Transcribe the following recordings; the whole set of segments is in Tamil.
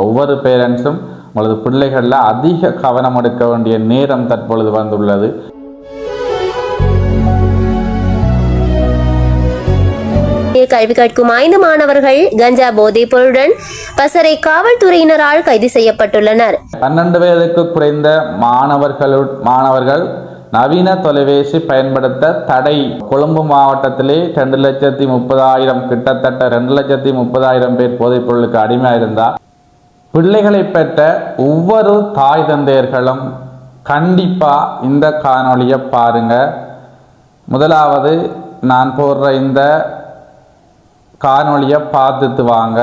ஒவ்வொரு பேரண்ட்ஸும் உங்களது பிள்ளைகளில் அதிக கவனம் எடுக்க வேண்டிய நேரம் தற்பொழுது வந்துள்ளது. கல்வி கற்கும் ஐந்து மாணவர்கள் கஞ்சா போதைப் பொருளுடன் பசறை காவல்துறையினரால் கைது செய்யப்பட்டுள்ளனர். பன்னெண்டு வயதுக்கு குறைந்த மாணவர்கள் மாணவர்கள் நவீன தொலைபேசி பயன்படுத்த தடை. கொழும்பு மாவட்டத்திலே ரெண்டு லட்சத்தி முப்பதாயிரம் கிட்டத்தட்ட ரெண்டு லட்சத்தி முப்பதாயிரம் பேர் போதைப் பொருளுக்கு அடிமையாக இருந்தால் பிள்ளைகளை பெற்ற ஒவ்வொரு தாய் தந்தையர்களும் கண்டிப்பாக இந்த காணொளியை பாருங்க. முதலாவது நான் போடுற இந்த காணொளியை பார்த்துட்டு வாங்க.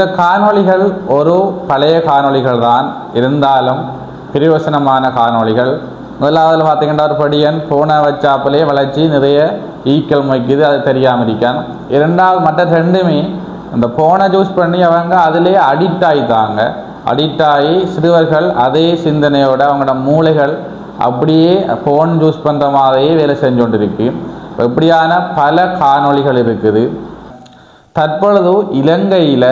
இந்த காணொளிகள் ஒரு பழைய காணொளிகள் தான் இருந்தாலும் பிரயோசனமான காணொளிகள். முதலாவது பார்த்திங்கன்னா ஒரு படியன் போனை வச்சாப்பிலே வளர்ச்சி நிறைய ஈக்கள் மொய்க்குது அது தெரியாமல் இருக்கான். இரண்டாவது மற்ற ரெண்டுமே அந்த போனை சூஸ் பண்ணி அவங்க அதிலே அடிக்ட் ஆகிட்டாங்க அடிக்ட் ஆகி சிறுவர்கள் அதே சிந்தனையோட அவங்களோட மூளைகள் அப்படியே ஃபோன் யூஸ் பண்ணுற மாதிரியே வேலை செஞ்சு கொண்டிருக்கு இப்படியான பல காணொளிகள் இருக்குது. தற்பொழுது இலங்கையில்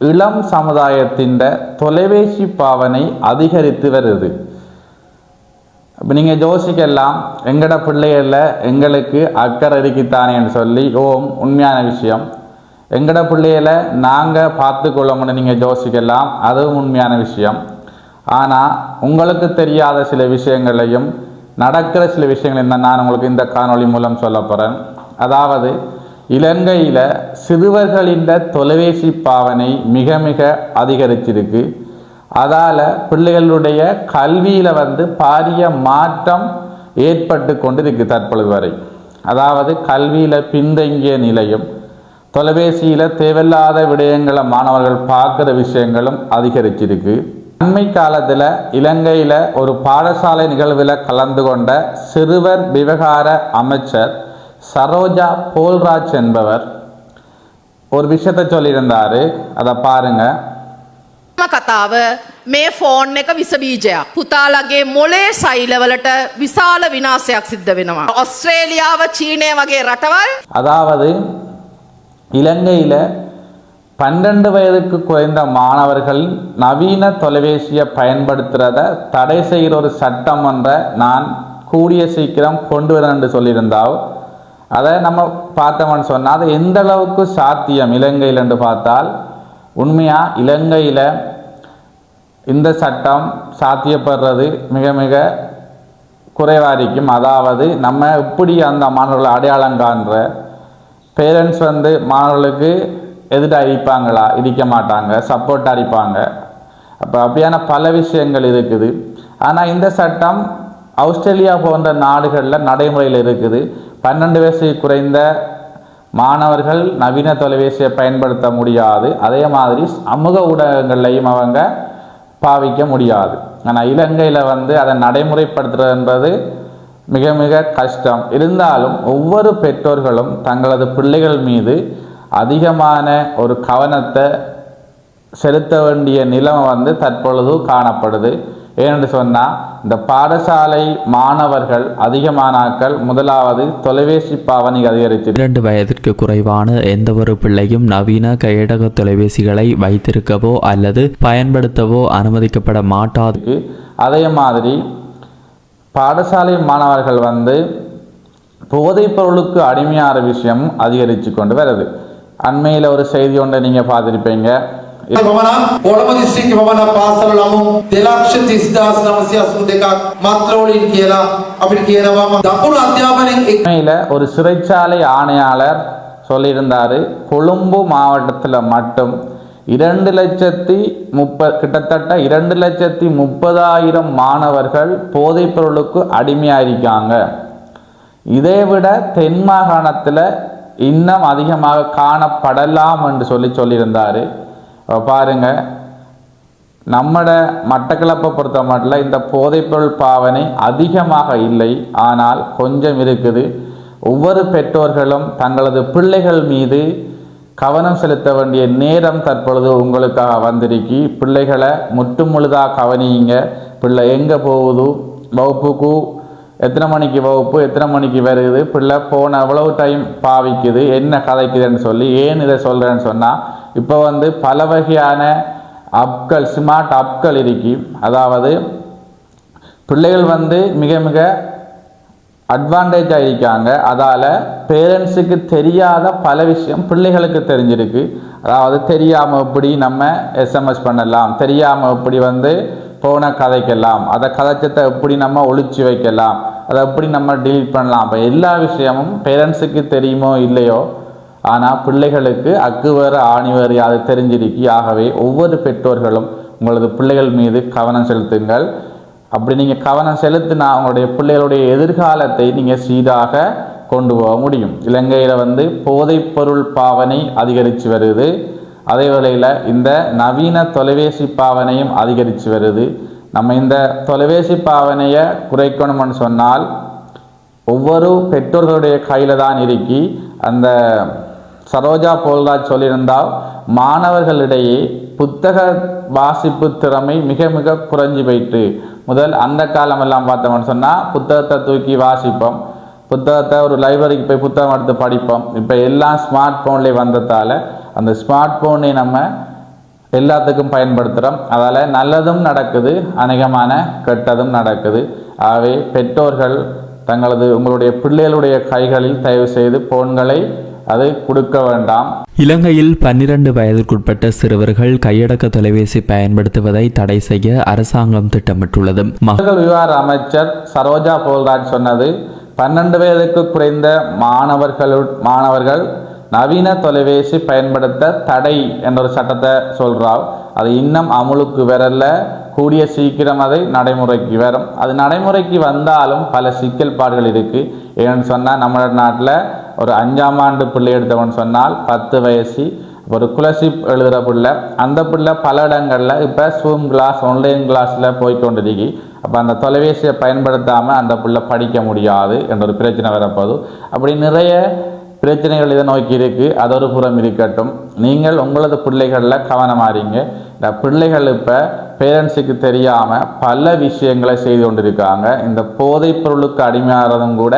இளம் சமுதாயத்தின் தொலைபேசி பாவனை அதிகரித்து வருது. இப்போ நீங்கள் யோசிக்கலாம் எங்கட பிள்ளைகளில் எங்களுக்கு அக்கறை இருக்குத்தானேன்னு சொல்லி ஓம் உண்மையான விஷயம். எங்கட பிள்ளைகளை நாங்கள் பார்த்துக்கொள்ளணும்னு நீங்கள் யோசிக்கலாம் அதுவும் உண்மையான விஷயம். ஆனால் உங்களுக்கு தெரியாத சில விஷயங்களையும் நடக்கிற சில விஷயங்களையும் தான் நான் உங்களுக்கு இந்த காணொளி மூலம் சொல்ல போகிறேன் அதாவது இலங்கையில் சிறுவர்களின் தொலைபேசி பாவனை மிக மிக அதிகரிச்சிருக்கு. அதால் பிள்ளைகளுடைய கல்வியில் வந்து பாரிய மாற்றம் ஏற்பட்டு கொண்டு இருக்கு தற்பொழுது வரை. அதாவது கல்வியில் பின்தங்கிய நிலையும் தொலைபேசியில் தேவையில்லாத விடயங்களை மாணவர்கள் பார்க்குற விஷயங்களும் அதிகரிச்சிருக்கு. அண்மை காலத்தில் இலங்கையில் ஒரு பாடசாலை நிகழ்வில் கலந்து கொண்ட சிறுவர் விவகார அமைச்சர் சரோஜா போல்ராஜ் என்பவர் ஒரு விஷயத்தை சொல்லியிருந்தாரு அதை பாருங்கள் ම කතාව මේ ෆෝන් එක විසබීජයක්. පුතාලගේ මොලේ සෛලවලට විශාල විනාසයක් සිද්ධ වෙනවා. ඔස්ට්‍රේලියාව චීනය වගේ රටවල් அதாவது இலங்கையில் பன்னெண்டு வயதுக்கு குறைந்த மாணவர்கள் நவீன தொலைபேசியை பயன்படுத்துகிறத தடை செய்கிற ஒரு சட்டம் ஒன்றை நான் கூடிய சீக்கிரம் கொண்டு வரேன்னு சொல்லியிருந்தால் அதை நம்ம பார்த்தோம்னு சொன்னால் அது எந்த அளவுக்கு சாத்தியம்? இலங்கையில் என்று பார்த்தால் உண்மையாக இலங்கையில் இந்த சட்டம் சாத்தியப்படுறது மிக மிக குறைவாக இருக்கும் அதாவது நம்ம எப்படி அந்த மாணவர்களை அடையாளம் காண்ற? பேரண்ட்ஸ் வந்து மாணவர்களுக்கு எதிராக அடிப்பாங்களா? இடிக்க மாட்டாங்க சப்போர்ட் அடிப்பாங்க. அப்போ அப்படியான பல விஷயங்கள் இருக்குது. ஆனால் இந்த சட்டம் ஆஸ்திரேலியா போன்ற நாடுகளில் நடைமுறையில் இருக்குது. பன்னெண்டு வயசு குறைந்த மாணவர்கள் நவீன தொலைபேசியை பயன்படுத்த முடியாது. அதே மாதிரி சமூக ஊடகங்கள்லையும் அவங்க பாவிக்க முடியாது. ஆனால் இலங்கையில் வந்து அதை நடைமுறைப்படுத்துறதுன்றது மிக மிக கஷ்டம். இருந்தாலும் ஒவ்வொரு பெற்றோர்களும் தங்களது பிள்ளைகள் மீது அதிகமான ஒரு கவனத்தை செலுத்த வேண்டிய நிலைமை வந்து தற்பொழுது காணப்படுது. ஏனென்று சொன்னால் இந்த பாடசாலை மாணவர்கள் அதிகமானாக்கள் முதலாவது தொலைபேசி பாவனை அதிகரித்து இரண்டு வயதிற்கு குறைவான எந்தவொரு பிள்ளையும் நவீன கையடக தொலைபேசிகளை வைத்திருக்கவோ அல்லது பயன்படுத்தவோ அனுமதிக்கப்பட மாட்டாது. அதே மாதிரி பாடசாலை மாணவர்கள் வந்து போதைப் பொருளுக்கு அடிமையாகிற விஷயம் அதிகரித்து கொண்டு வருது. அண்மையில் ஒரு செய்தி ஒன்றை நீங்கள் பார்த்துருப்பீங்க. පමණක් කොළඹ දිස්ත්‍රික්ක පමණක් පාසල ළමුන් දෙලක්ෂ තිස්දාස් නමසය අසු දෙකක් මත්‍රෝලින් කියලා අපිට කියනවා දකුණු අධ්‍යාපනයෙන් එක් அண்மையில் ஒரு சிறைச்சாலை ஆணையாளர் சொல்லியிருந்தார் கொழும்பு மாவட்டத்தில் மட்டும் இரண்டு லட்சத்தி முப்ப கிட்டத்தட்ட இரண்டு லட்சத்தி முப்பதாயிரம் மாணவர்கள் போதைப் பொருளுக்கு அடிமையாயிருக்காங்க இதை விட தென் மாகாணத்தில் இன்னும் அதிகமாக காணப்படலாம் என்று சொல்லி சொல்லியிருந்தார் பாருங்கள் நம்மட மட்டக்களப்பை பொறுத்த மட்டும் இந்த போதைப்பொருள் பாவனை அதிகமாக இல்லை. ஆனால் கொஞ்சம் இருக்குது. ஒவ்வொரு பெற்றோர்களும் தங்களது பிள்ளைகள் மீது கவனம் செலுத்த வேண்டிய நேரம் தற்பொழுது உங்களுக்காக வந்திருக்கி. பிள்ளைகளை முட்டு முழுதாக கவனியுங்க பிள்ளை எங்கே போகுது? வகுப்புக்கு எத்தனை மணிக்கு வகுப்பு? எத்தனை மணிக்கு வருது? பிள்ளை போன எவ்வளவு டைம் பாவிக்குது? என்ன கதைக்குதுன்னு சொல்லி ஏன் இதை சொல்கிறேன்னு சொன்னால் இப்போ வந்து பல வகையான அப்கள் ஸ்மார்ட் அப்கள் இருக்கு. அதாவது பிள்ளைகள் வந்து மிக மிக அட்வான்டேஜாக இருக்காங்க. அதால் பேரண்ட்ஸுக்கு தெரியாத பல விஷயம் பிள்ளைகளுக்கு தெரிஞ்சிருக்கு. அதாவது தெரியாமல் எப்படி நம்ம எஸ்எம்எஸ் பண்ணலாம்? தெரியாமல் எப்படி வந்து போன கதைக்கலாம்? அதை கதைச்சத்தை எப்படி நம்ம ஒழிச்சு வைக்கலாம்? அதை எப்படி நம்ம டீல் பண்ணலாம்? அப்போ எல்லா விஷயமும் பேரண்ட்ஸுக்கு தெரியுமோ இல்லையோ ஆனால் பிள்ளைகளுக்கு அக்கு வேறு ஆணி வேறு அது தெரிஞ்சிருக்கி ஆகவே ஒவ்வொரு பெற்றோர்களும் உங்களது பிள்ளைகள் மீது கவனம் செலுத்துங்கள். அப்படி நீங்கள் கவனம் செலுத்தினா உங்களுடைய பிள்ளைகளுடைய எதிர்காலத்தை நீங்கள் சீராக கொண்டு போக முடியும். இலங்கையில் வந்து போதைப்பொருள் பாவனை அதிகரித்து வருது. அதே வேளையில் இந்த நவீன தொலைபேசி பாவனையும் அதிகரித்து வருது. நம்ம இந்த தொலைபேசி பாவனையை குறைக்கணும்னு சொன்னால் ஒவ்வொரு பெற்றோர்களுடைய கையில் தான் இருக்கி அந்த சரோஜா போல்ராஜ் சொல்லியிருந்தால் மாணவர்களிடையே புத்தக வாசிப்பு திறமை மிக மிக குறைஞ்சி போயிட்டு முதல் அந்த காலமெல்லாம் பார்த்தோம்னு சொன்னால் புத்தகத்தை தூக்கி வாசிப்போம். புத்தகத்தை ஒரு லைப்ரரிக்கு போய் புத்தகம் எடுத்து படிப்போம். இப்போ எல்லாம் ஸ்மார்ட் ஃபோன்லேயே வந்ததால் அந்த ஸ்மார்ட் ஃபோனை நம்ம எல்லாத்துக்கும் பயன்படுத்துகிறோம் அதால் நல்லதும் நடக்குது அநேகமான கெட்டதும் நடக்குது. ஆகவே பெற்றோர்கள் தங்களது உங்களுடைய பிள்ளைகளுடைய கைகளில் தயவு செய்து போன்களை அது கொடுக்க வேண்டாம். இலங்கையில் பன்னிரண்டு வயதிற்குட்பட்ட சிறுவர்கள் கையடக்க தொலைபேசி பயன்படுத்துவதை தடை செய்ய அரசாங்கம் திட்டமிட்டுள்ளது. மக- மக்கள் விவகார அமைச்சர் சரோஜா போல்ராஜ் சொன்னது பன்னெண்டு வயதுக்கு குறைந்த மாணவர்களு மாணவர்கள் நவீன தொலைபேசி பயன்படுத்த தடை என்ற ஒரு சட்டத்தை சொல்றார். அது இன்னும் அமுலுக்கு வரல. கூடிய சீக்கிரம் அதை நடைமுறைக்கு வரும். அது நடைமுறைக்கு வந்தாலும் பல சிக்கல் பாடுகள் இருக்குது ஏன்னு சொன்னால் நம்ம நாட்டில் ஒரு அஞ்சாம் ஆண்டு பிள்ளை எடுத்தவன் சொன்னால் பத்து வயசு ஒரு குலசி எழுதுகிற பிள்ளை அந்த பிள்ளை பல இடங்களில் இப்போ சூம் கிளாஸ் ஆன்லைன் கிளாஸில் போய் கொண்டிருக்கி. அப்போ அந்த தொலைபேசியை பயன்படுத்தாமல் அந்த பிள்ளை படிக்க முடியாது என்ற ஒரு பிரச்சனை வரப்போகுது. அப்படி நிறைய பிரச்சனைகள் இதை நோக்கி இருக்குது அது ஒரு புறம் இருக்கட்டும். நீங்கள் உங்களது பிள்ளைகளில் கவனமாறீங்க இந்த பிள்ளைகள் இப்போ பேரண்ட்ஸுக்கு தெரியாமல் பல விஷயங்களை செய்து கொண்டிருக்காங்க. இந்த போதைப் பொருளுக்கு அடிமையாகிறதும் கூட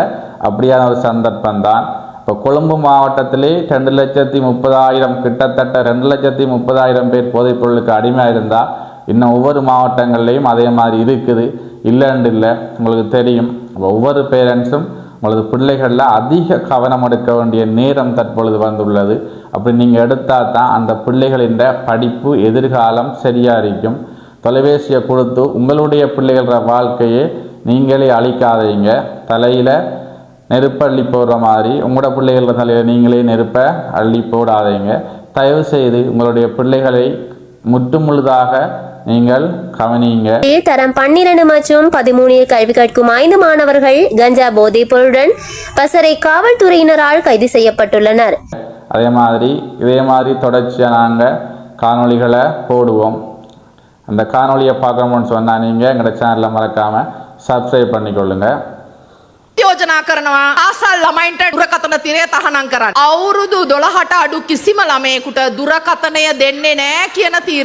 அப்படியான ஒரு சந்தர்ப்பம் தான் இப்போ கொழும்பு மாவட்டத்திலே ரெண்டு லட்சத்தி முப்பதாயிரம் கிட்டத்தட்ட ரெண்டு லட்சத்தி முப்பதாயிரம் பேர் போதைப் பொருளுக்கு அடிமையாக இருந்தால் இன்னும் ஒவ்வொரு மாவட்டங்கள்லேயும் அதே மாதிரி இருக்குது. இல்லைன்னு இல்லை உங்களுக்கு தெரியும். ஒவ்வொரு பேரண்ட்ஸும் உங்களது பிள்ளைகளில் அதிக கவனம் எடுக்க வேண்டிய நேரம் தற்பொழுது வந்துள்ளது. அப்படி நீங்கள் எடுத்தால் தான் அந்த பிள்ளைகளின் படிப்பு எதிர்காலம் சரியாக இருக்கும் தொலைபேசியை கொடுத்து உங்களுடைய பிள்ளைகள வாழ்க்கையை நீங்களே அழிக்காதீங்க. தலையில் நெருப்பை அள்ளி போடுற மாதிரி உங்களோட பிள்ளைகள தலையில் நீங்களே நெருப்பை அள்ளி போடாதீங்க. தயவு செய்து உங்களுடைய பிள்ளைகளை முற்று முழுதாக நீங்கள் கவனியுங்க தரம் பன்னிரண்டு மற்றும் பதிமூணில் கல்வி கற்கும் ஐந்து மாணவர்கள் கஞ்சா போதைப் பொருளுடன் பசறை காவல்துறையினரால் கைது செய்யப்பட்டுள்ளனர் அதே மாதிரி இதே மாதிரி தொடர்ச்சியாக நாங்கள் காணொளிகளை போடுவோம் அந்த காணொளியை பார்க்கணும்னு சொன்னால் நீங்கள் எங்களோட சேனலை மறக்காமல் சப்ஸ்கிரைப் பண்ணிக்கொள்ளுங்கள் යෝජනා කරනවා ආසල් ළමයින්ට දුරකතන තිරේ තහනම් කරන්න. අවුරුදු දොළහට අඩු කිසිම ළමයෙකුට දුරකතනය දෙන්නේ නෑ කියන තීර